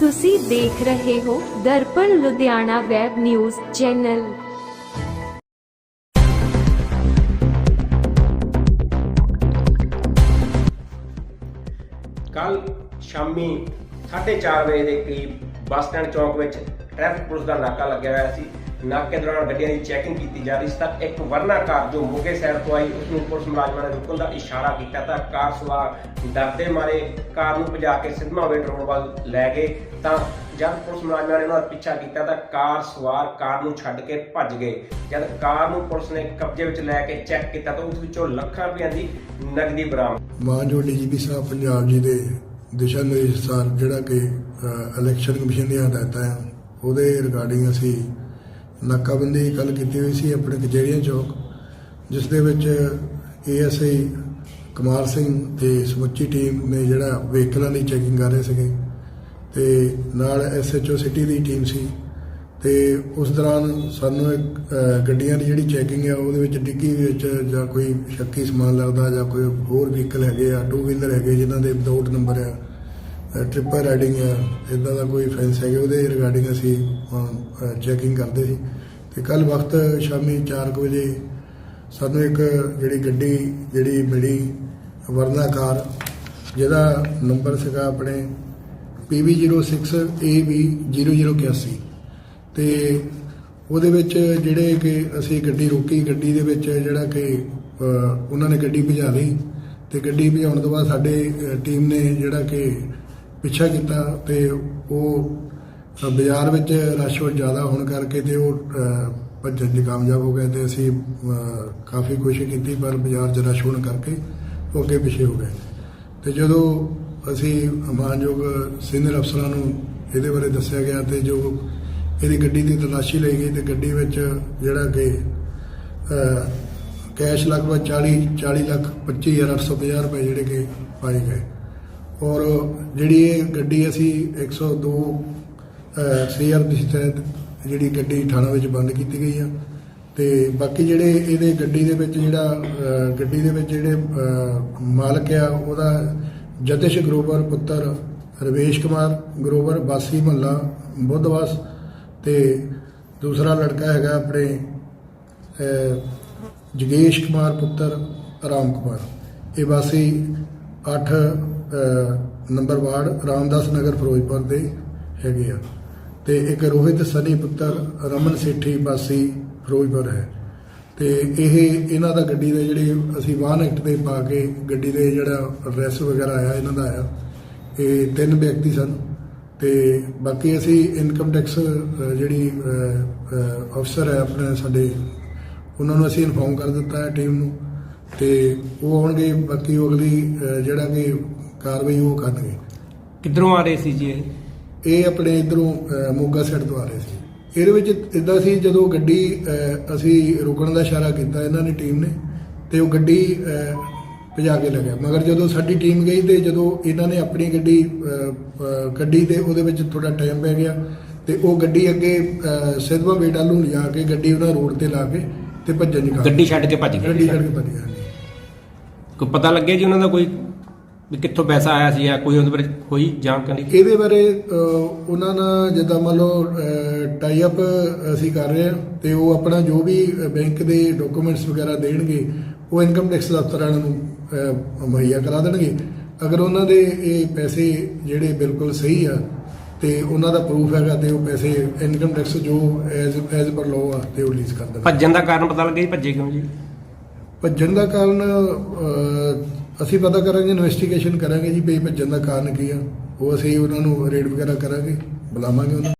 ਤੁਸੀਂ ਦੇਖ ਰਹੇ ਹੋ Darpan Ludhiana web news channel. ਕੱਲ ਸ਼ਾਮੀ 4:30 ਵਜੇ ਦੇ ਕਰੀਬ ਬੱਸ ਸਟੈਂਡ ਚੌਕ ਵਿੱਚ ਟ੍ਰੈਫਿਕ ਪੁਲਿਸ ਦਾ ਨਾਕਾ ਲੱਗਿਆ ਹੋਇਆ ਸੀ। ਨਾਕੇ ਦੌਰਾਨ ਗੱਡੀਆਂ ਦੀ ਚੈਕਿੰਗ ਕੀਤੀ ਜਾ ਰਹੀ ਸੀ। ਤਾਂ ਇੱਕ ਵਰਨਾ ਕਾਰ ਜੋ ਮੋਗੇ ਸਾਈਡ ਤੋਂ ਆਈ ਉਸ ਨੂੰ ਪੁਲਿਸ ਮੁਲਾਜ਼ਮਾਂ ਨੇ ਰੁਕਣ ਦਾ ਇਸ਼ਾਰਾ ਕੀਤਾ ਤਾਂ ਕਾਰ ਸਵਾਰ ਡਰਦੇ ਮਾਰੇ। ਕਾਰ ਨੂੰ ਭਜਾ ਕੇ ਸਿੱਧਵਾਂ ਵੇਟ ਰੋਡ ਵੱਲ ਲੈ ਗਏ। ਤਾਂ ਜਦ ਪੁਲਿਸ ਮੁਲਾਜ਼ਮਾਂ ਨੇ ਉਹਨਾਂ ਦਾ ਪਿੱਛਾ ਕੀਤਾ ਤਾਂ ਕਾਰ ਸਵਾਰ ਕਾਰ ਨੂੰ ਛੱਡ ਕੇ ਭੱਜ ਗਏ। ਜਦ ਕਾਰ ਨੂੰ ਪੁਲਿਸ ਨੇ ਕਬਜ਼ੇ ਵਿੱਚ ਲੈ ਕੇ ਚੈੱਕ ਕੀਤਾ ਤਾਂ ਉਸ ਵਿੱਚੋਂ ਲੱਖਾਂ ਰੁਪਈਆ ਦੀ ਨਕਦੀ ਬਰਾਮਦ ਮਾਨਯੋਗ ਡੀਜੀਪੀ ਸਾਹਿਬ ਪੰਜਾਬ ਜੀ ਦੇ ਦਿਸ਼ਾ ਨਿਰਦੇਸ਼ ਅਨੁਸਾਰ ਜਿਹੜਾ ਕਿ ਅ, ਇਲੈਕਸ਼ਨ ਕਮਿਸ਼ਨ ਦੀਆਂ ਹਦਾਇਤਾਂ ਆ ਉਹਦੇ ਰਿਗਾਰਡਿੰਗ ਅਸੀਂ ਨਾਕਾਬੰਦੀ ਕੱਲ ਕੀਤੀ ਹੋਈ ਸੀ ਆਪਣੇ ਕਚੇਰੀਆਂ ਚੌਕ, ਜਿਸ ਦੇ ਵਿੱਚ ਏਐਸਆਈ ਕੁਮਾਰ ਸਿੰਘ ਤੇ ਸਮੁੱਚੀ ਟੀਮ ਨੇ ਜਿਹੜਾ ਵਹੀਕਲਾਂ ਦੀ ਚੈਕਿੰਗ ਕਰ ਰਹੇ ਸੀਗੇ ਤੇ ਨਾਲ ਐਸਐਚਓ ਸਿਟੀ ਦੀ ਟੀਮ ਸੀ ਤੇ ਉਸ ਦੌਰਾਨ ਸਾਨੂੰ ਇੱਕ ਗੱਡੀਆਂ ਦੀ ਜਿਹੜੀ ਚੈਕਿੰਗ ਆ ਉਹਦੇ ਵਿੱਚ ਡਿੱਗੀ ਵਿੱਚ ਜਾਂ ਕੋਈ ਸ਼ੱਕੀ ਸਮਾਨ ਲੱਗਦਾ ਜਾਂ ਕੋਈ ਹੋਰ ਵਹੀਕਲ ਹੈਗੇ ਆ ਟੂ ਵੀਲਰ ਹੈਗੇ ਜਿਨ੍ਹਾਂ ਦੇ ਵਿਦਆਊਟ ਨੰਬਰ ਆ। ਟ੍ਰਿਪਲ ਰਾਈਡਿੰਗ ਆ ਇਦਾਂ ਦਾ ਕੋਈ ਫੈਂਸ ਹੈਗੇ, ਉਹਦੇ ਰਿਗਾਰਡਿੰਗ ਅਸੀਂ ਚੈਕਿੰਗ ਕਰਦੇ ਸੀ। ਤੇ ਕੱਲ ਵਕਤ ਸ਼ਾਮੀ 4 ਕੁ ਵਜੇ ਸਾਨੂੰ ਇੱਕ ਜਿਹੜੀ ਗੱਡੀ, ਜਿਹੜੀ ਮਿਲੀ ਵਰਨਾ ਕਾਰ, ਜਿਹਦਾ ਨੰਬਰ ਸੀਗਾ ਆਪਣੇ PB06AB0081 ਤੇ ਉਹਦੇ ਵਿੱਚ ਜਿਹੜੇ ਕਿ ਅਸੀਂ ਗੱਡੀ ਰੋਕੀ, ਗੱਡੀ ਦੇ ਵਿੱਚ ਜਿਹੜਾ ਕਿ ਉਹਨਾਂ ਨੇ ਗੱਡੀ ਭਜਾ ਲਈ। ਤੇ ਗੱਡੀ ਭਜਾਉਣ ਤੋਂ ਬਾਅਦ ਸਾਡੇ ਟੀਮ ਨੇ ਜਿਹੜਾ ਕਿ ਪਿੱਛਾ ਕੀਤਾ ਤੇ ਉਹ ਬਾਜ਼ਾਰ ਵਿੱਚ ਰਸ਼ ਬਹੁਤ ਜ਼ਿਆਦਾ ਹੋਣ ਕਰਕੇ ਤੇ ਉਹ ਭੱਜਣ 'ਚ ਕਾਮਯਾਬ ਹੋ ਗਏ ਤੇ ਅਸੀਂ ਕਾਫੀ ਕੋਸ਼ਿਸ਼ ਕੀਤੀ ਪਰ ਬਾਜ਼ਾਰ 'ਚ ਰਸ਼ ਹੋਣ ਕਰਕੇ ਉਹ ਅੱਗੇ ਪਿੱਛੇ ਹੋ ਗਏ। ਤੇ ਜਦੋਂ ਅਸੀਂ ਮਾਨਯੋਗ ਸੀਨੀਅਰ ਅਫਸਰਾਂ ਨੂੰ ਇਹਦੇ ਬਾਰੇ ਦੱਸਿਆ ਗਿਆ ਤੇ ਜੋ ਇਹਦੀ ਗੱਡੀ ਦੀ ਤਲਾਸ਼ੀ ਲਈ ਗਈ ਤੇ ਗੱਡੀ ਵਿੱਚ ਜਿਹੜਾ ਕਿ ਕੈਸ਼ ਲਗਭਗ 40 40 ਲੱਖ 25850 ਰੁਪਏ ਜਿਹੜੇ ਕਿ ਪਾਏ ਗਏ। ਔਰ ਜਿਹੜੀ ਇਹ ਗੱਡੀ ਅਸੀਂ 102 ਸੀਆਰ ਦੀ ਤਹਿਤ ਜਿਹੜੀ ਗੱਡੀ ਥਾਣਾ ਵਿੱਚ ਬੰਦ ਕੀਤੀ ਗਈ ਆ। ਤੇ ਬਾਕੀ ਜਿਹੜੇ ਇਹਦੇ ਗੱਡੀ ਦੇ ਵਿੱਚ ਜਿਹੜਾ ਗੱਡੀ ਦੇ ਵਿੱਚ ਜਿਹੜੇ ਮਾਲਕ ਆ, ਉਹਦਾ ਜਤਿਸ਼ ਗਰੋਵਰ ਪੁੱਤਰ ਰਵੇਸ਼ ਕੁਮਾਰ ਗਰੋਵਰ ਬਾਸੀ ਮਹੱਲਾ ਬੁੱਧਵਾਸ ਤੇ ਦੂਸਰਾ ਲੜਕਾ ਹੈਗਾ ਆਪਣੇ ਜਗੇਸ਼ ਕੁਮਾਰ ਪੁੱਤਰ ਰਾਮ ਕੁਮਾਰ। ਇਹ ਵਾਸੀ 8 ਨੰਬਰ ਵਾਰਡ ਰਾਮਦਾਸ ਨਗਰ ਫਿਰੋਜ਼ਪੁਰ ਦੇ ਹੈਗੇ ਆ। ਤੇ ਇੱਕ ਰੋਹਿਤ ਸਨੀ ਪੁੱਤਰ ਰਮਨ ਸੇਠੀ ਵਾਸੀ ਫਿਰੋਜ਼ਪੁਰ ਹੈ। ਤੇ ਇਹ ਇਹਨਾਂ ਦਾ ਗੱਡੀ ਦੇ ਜਿਹੜੇ ਅਸੀਂ ਵਾਹਨ ਐਕਟ ਤੇ ਪਾ ਕੇ ਗੱਡੀ ਦੇ ਜਿਹੜਾ ਐਡਰੈਸ ਵਗੈਰਾ ਆਇਆ, ਇਹਨਾਂ ਦਾ ਆਇਆ। ਇਹ ਤਿੰਨ ਵਿਅਕਤੀ ਸਨ। ਤੇ ਬਾਕੀ ਅਸੀਂ ਇਨਕਮ ਟੈਕਸ ਜਿਹੜੀ ਅਫਸਰ ਹੈ ਆਪਣੇ ਸਾਡੇ, ਉਹਨਾਂ ਨੂੰ ਅਸੀਂ ਇਨਫੋਰਮ ਕਰ ਦਿੱਤਾ ਹੈ ਟੀਮ ਨੂੰ। ਤੇ ਉਹ ਆਉਣਗੇ, ਬਾਕੀ ਅਗਲੀ ਜਿਹੜਾ ਕਿ ਕਾਰਵਾਈ ਉਹ ਕਰਨਗੇ। ਕਿੱਧਰੋਂ ਆ ਰਹੇ ਸੀ ਜੀ ਇਹ? ਇਹ ਆਪਣੇ ਇਧਰੋਂ ਮੋਗਾ ਸਾਈਡ ਤੋਂ ਆ ਰਹੇ ਸੀ। ਇਹਦੇ ਵਿੱਚ ਇਦਾਂ ਸੀ ਜਦੋਂ ਗੱਡੀ ਅਸੀਂ ਰੁਕਣ ਦਾ ਇਸ਼ਾਰਾ ਕੀਤਾ ਇਹਨਾਂ ਨੇ ਟੀਮ ਨੇ ਤੇ ਉਹ ਗੱਡੀ ਭਜਾ ਕੇ ਲੱਗਿਆ ਮਗਰ ਜਦੋਂ ਸਾਡੀ ਟੀਮ ਗਈ ਤੇ ਜਦੋਂ ਇਹਨਾਂ ਨੇ ਆਪਣੀ ਗੱਡੀ ਗੱਡੀ ਤੇ ਉਹਦੇ ਵਿੱਚ ਥੋੜਾ ਟਾਈਮ ਪੈ ਗਿਆ ਤੇ ਉਹ ਗੱਡੀ ਅੱਗੇ ਸਿੱਧਵਾਂ ਬੇਟਾ ਨੂੰ ਲਿਜਾ ਕੇ ਗੱਡੀ ਉਹਨਾਂ ਰੋਡ ਤੇ ਲਾ ਕੇ ਤੇ ਭੱਜਣ ਦੀ ਗੱਡੀ ਛੱਡ ਕੇ ਭੱਜ ਗੱਡੀ ਗਏ ਛੱਡ ਕੇ ਭੱਜ ਗਿਆ ਕੋਈ ਪਤਾ ਲੱਗਿਆ ਜੀ ਉਹਨਾਂ ਦਾ ਕੋਈ? ਵੀ ਕਿੱਥੋਂ ਪੈਸਾ ਆਇਆ ਸੀ ਜਾਂ ਕੋਈ ਉਹਦੇ ਬਾਰੇ ਕੋਈ ਜਾਣਕਾਰੀ? ਇਹਦੇ ਬਾਰੇ ਉਹਨਾਂ ਨਾਲ ਜਿੱਦਾਂ ਮੰਨ ਲਓ ਟਾਈ ਅਪ ਅਸੀਂ ਕਰ ਰਹੇ ਹਾਂ ਤੇ ਉਹ ਆਪਣਾ ਜੋ ਵੀ ਬੈਂਕ ਦੇ ਡਾਕੂਮੈਂਟਸ ਵਗੈਰਾ ਦੇਣਗੇ ਉਹ ਇਨਕਮ ਟੈਕਸ ਦਫ਼ਤਰ ਵਾਲਿਆਂ ਨੂੰ ਅ, ਮੁਹੱਈਆ ਕਰਾ ਦੇਣਗੇ। ਅਗਰ ਉਹਨਾਂ ਦੇ ਇਹ ਪੈਸੇ ਜਿਹੜੇ ਬਿਲਕੁਲ ਸਹੀ ਆ ਤੇ ਉਹਨਾਂ ਦਾ ਪ੍ਰੂਫ ਹੈਗਾ ਤੇ ਉਹ ਪੈਸੇ ਇਨਕਮ ਟੈਕਸ ਜੋ ਐਜ਼ ਐਜ਼ ਪਰ ਲਾਅ ਆ ਤੇ ਉਹ ਰਿਲੀਜ਼ ਕਰ ਦੇਣਗੇ। ਭੱਜਣ ਦਾ ਕਾਰਨ ਪਤਾ ਲੱਗਿਆ ਜੀ? ਭੱਜੇ ਕਿਉਂ ਜੀ? ਭੱਜਣ ਦਾ ਕਾਰਨ ਅਸੀਂ ਪਤਾ ਕਰਾਂਗੇ ਇਨਵੈਸਟੀਗੇਸ਼ਨ ਕਰਾਂਗੇ ਜੀ, ਵੀ ਭੱਜਣ ਦਾ ਕਾਰਨ ਕੀ ਆ। ਉਹ ਅਸੀਂ ਉਹਨਾਂ ਨੂੰ ਰੇਡ ਵਗੈਰਾ ਕਰਾਂਗੇ, ਬੁਲਾਵਾਂਗੇ ਉਹਨਾਂ ਨੂੰ।